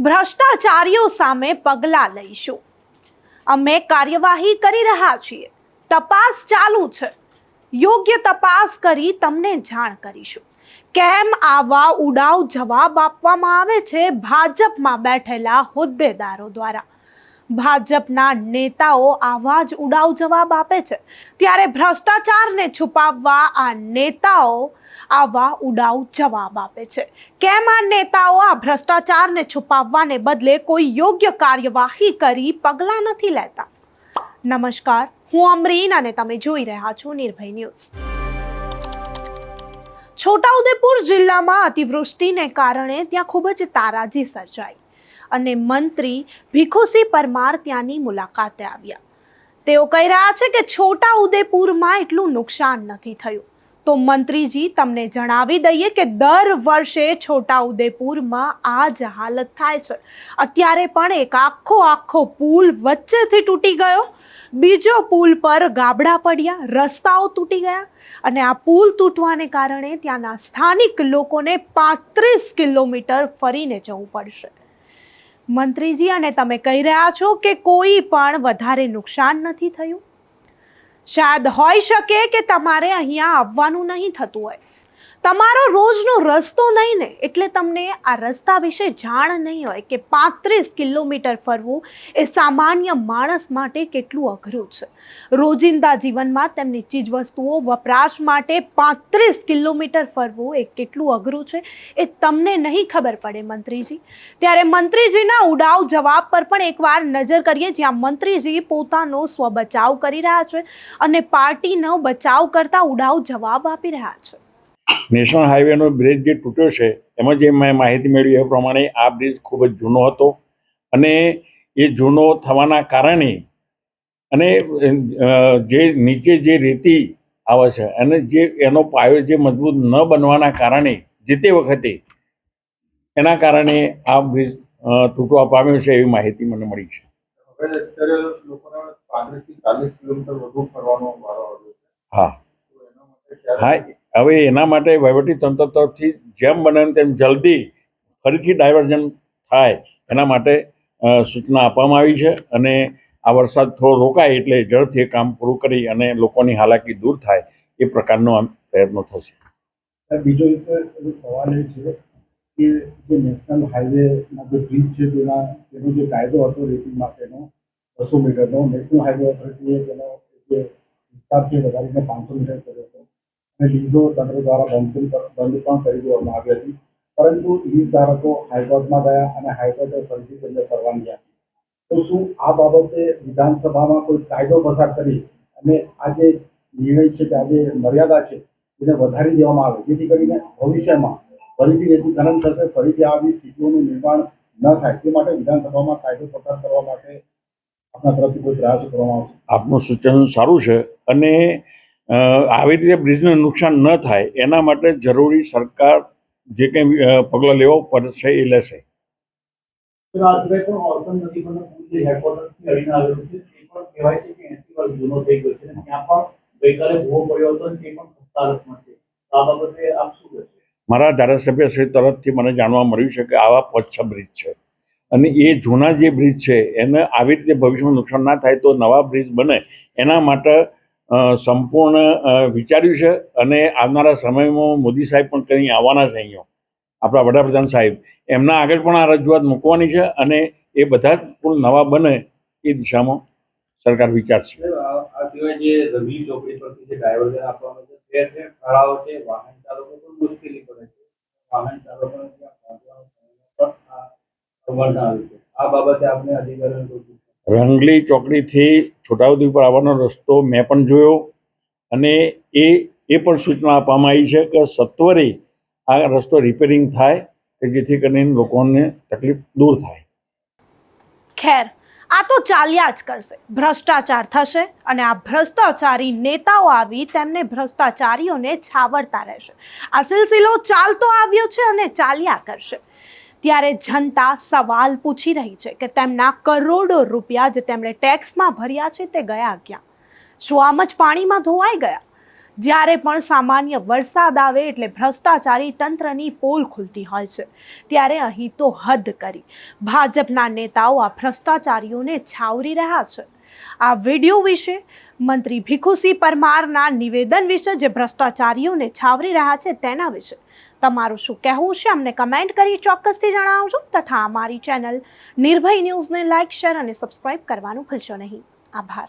ભ્રષ્ટાચારીઓ સામે પગલાં લઈશું. અમે કાર્યવાહી કરી રહ્યા છીએ. તપાસ ચાલુ છે. યોગ્ય તપાસ કરી તમને જાણ કરીશું. કેમ આવા ઉડાવ જવાબ આપવામાં આવે છે? ભાજપમાં બેઠેલા હોદ્દેદારો દ્વારા. ભાજપના નેતાઓ આવા જ ઉડાવ જવાબ આપે છે. ત્યારે ભ્રષ્ટાચારને છુપાવવા આ નેતાઓ આવા ઉડાવ જવાબ આપે છે. કેમ આ નેતાઓ આ ભ્રષ્ટાચારને છુપાવવાને બદલે કોઈ યોગ્ય કાર્યવાહી કરી પગલાં નથી લેતા? નમસ્કાર, હું અમરીન અને તમે જોઈ રહ્યા છો નિર્ભય ન્યૂઝ. છોટાઉદેપુર જિલ્લામાં અતિવૃષ્ટિને કારણે ત્યાં ખૂબ જ તારાજી સર્જાઈ. અને મંત્રી ભીખુસિંહ પરમાર ત્યાંની મુલાકાતે આવ્યા. તેઓ કહી રહ્યા છે કે છોટા ઉદેપુરમાં એટલું નુકસાન નથી થયું. તો મંત્રીજી, તમને જણાવી દઈએ કે દર વર્ષે છોટા ઉદેપુરમાં આ જ હાલત થાય છે. અત્યારે પણ એક આખો આખો પુલ વચ્ચેથી તૂટી ગયો. બીજો પુલ પર ગાબડા પડ્યા, રસ્તાઓ તૂટી ગયા અને આ પુલ તૂટવાને કારણે ત્યાંના સ્થાનિક લોકોને પાંત્રીસ કિલોમીટર ફરીને જવું પડશે. મંત્રીજી, અને તમે કહી રહ્યા છો કે કોઈ પણ વધારે નુકસાન નથી થયું? શાયદ હોઈ શકે કે તમારે અહીંયા આવવાનું નહીં થતું હોય. તમારો રોજનો રસ્તો નહીં ને, એટલે તમને આ રસ્તા વિશે જાણ નહીં હોય કે પાંત્રીસ કિલોમીટર ફરવું એ સામાન્ય માણસ માટે કેટલું અઘરું છે. રોજિંદા જીવનમાં તેમની ચીજવસ્તુઓ વપરાશ માટે પાંત્રીસ કિલોમીટર ફરવું એ કેટલું અઘરું છે એ તમને નહીં ખબર પડે, મંત્રીજી. ત્યારે મંત્રીજીના ઉડાવ જવાબ પર પણ એકવાર નજર કરીએ જ્યાં મંત્રીજી પોતાનો સ્વબચાવ કરી રહ્યા છે અને પાર્ટીનો બચાવ કરતા ઉડાવ જવાબ આપી રહ્યા છે. નેશનલ હાઈવેનો બ્રિજ જે તૂટ્યો છે એમાં જે મેં માહિતી મેળવી એ પ્રમાણે આ બ્રિજ ખૂબ જ જૂનો હતો. અને એ જૂનો થવાના કારણે અને જે નીચે જે રેતી આવે છે અને જે એનો પાયો જે મજબૂત ન બનવાના કારણે જે તે વખતે એના કારણે આ બ્રિજ તૂટવા પામ્યો છે એવી માહિતી મને મળી છે. હા. હા હવે એના માટે વહીવટી તંત્ર તરફથી જેમ બને તેમ જલ્દી ફરીથી ડાયવર્ઝન થાય એના માટે સૂચના આપવામાં આવી છે અને આ વરસાદ થોડો રોકાય એટલે ઝડપથી કામ પૂરું કરી અને લોકોની હાલાકી દૂર થાય એ પ્રકારનો આમ પ્રયત્નો થશે. બીજો એક સવાલ એ છે કે જે નેશનલ હાઈવેના જે બ્રિજ છે તેના, તેનો જે કાયદો હતો રેટિંગ માટેનો, બસો મીટરનો, નેશનલ હાઈવે ઓથોરિટીએ તેનો જે વિસ્તાર છે વધારીને પાંચસો મીટર કર્યો. અને તંત્ર દ્વારા બંધ બંધ પણ કરી દેવામાં આવી હતી. પરંતુ લીઝ ધારકો હાઈકોર્ટમાં ગયા અને હાઈકોર્ટે ફરીથી તેમને પરવાનગી આપી. તો શું આ બાબતે વિધાનસભામાં કોઈ કાયદો પસાર કરી અને આ જે નિર્ણય છે કે આ જે મર્યાદા છે, એને વધારી દેવામાં આવે? જેથી કરીને ભવિષ્યમાં ફરીથી ખનન થશે, ફરીથી આવી સ્થિતિઓનું નિર્માણ ન થાય. તે માટે વિધાનસભામાં કાયદો પસાર કરવા માટે આપણા તરફથી કોઈ પ્રયાસો કરવામાં આવશે? આપનું સૂચન સારું છે અને આવી રીતે બ્રિજને નુકસાન ન થાય એના માટે જરૂરી સરકાર જે કંઈ પગલાં લેવા પડશે એ લેશે. મારા ધારાસભ્ય શ્રી તરફથી મને જાણવા મળ્યું છે કે આવા પચ્છ બ્રિજ છે. અને એ જૂના જે બ્રિજ છે એને આવી રીતે ભવિષ્યમાં નુકસાન ના થાય તો નવા બ્રિજ બને એના માટે સંપૂર્ણ વિચાર્યું છે અને આવનારા સમયમાં મોદી સાહેબ પણ કંઈ આવવાના છે અહીંયા. આપણા વડાપ્રધાન સાહેબ. એમના આગળ પણ આ રજૂઆત મૂકવાની છે અને એ બધા જ પુલ નવા બને એ દિશામાં સરકાર વિચારશે. આ બાબતે આપણે અધિકારીઓને રંગલી ચોકડીથી છોટાઉદેપુર આવવાનો રસ્તો મેં પણ જોયો અને એ એ પણ સૂચના આપવામાં આવી છે કે સત્વરે આ રસ્તો રિપેરિંગ થાય કે જેથી કરીને લોકોને તકલીફ દૂર થાય. ખેર, આ તો ચાલ્યા જ કરશે. ભ્રષ્ટાચાર થશે અને આ ભ્રષ્ટાચારી નેતાઓ આવી તેમને ભ્રષ્ટાચારીઓને છાવરતા રહેશે. આ સિલસિલો ચાલતો આવ્યો છે અને ચાલ્યા કરશે. ત્યારે જનતા સવાલ પૂછી રહી છે કે તેમના કરોડો રૂપિયા જે તેમણે ટેક્સમાં ભર્યા છે તે ગયા ક્યાં? શું આમ જ પાણીમાં ધોવાઈ ગયા? જ્યારે પણ સામાન્ય વરસાદ આવે એટલે ભ્રષ્ટાચારી તંત્રની પોલ ખુલતી હોય છે, ત્યારે અહીં તો હદ કરી. ભાજપના નેતાઓ આ ભ્રષ્ટાચારીઓને છાવરી રહ્યા છે. આ વીડિયો વિશે મંત્રી ભીખુસિંહ પરમારના નિવેદન વિશે જે ભ્રષ્ટાચારીઓને છાવરી રહ્યા છે તેના વિશે. તમારું શું કહેવું છે? અમને કમેન્ટ કરી ચોક્કસથી જણાવજો તથા અમારી ચેનલ નિર્ભય ન્યૂઝને લાઇક શેર અને સબસ્ક્રાઇબ કરવાનું ભૂલશો નહીં. આભાર.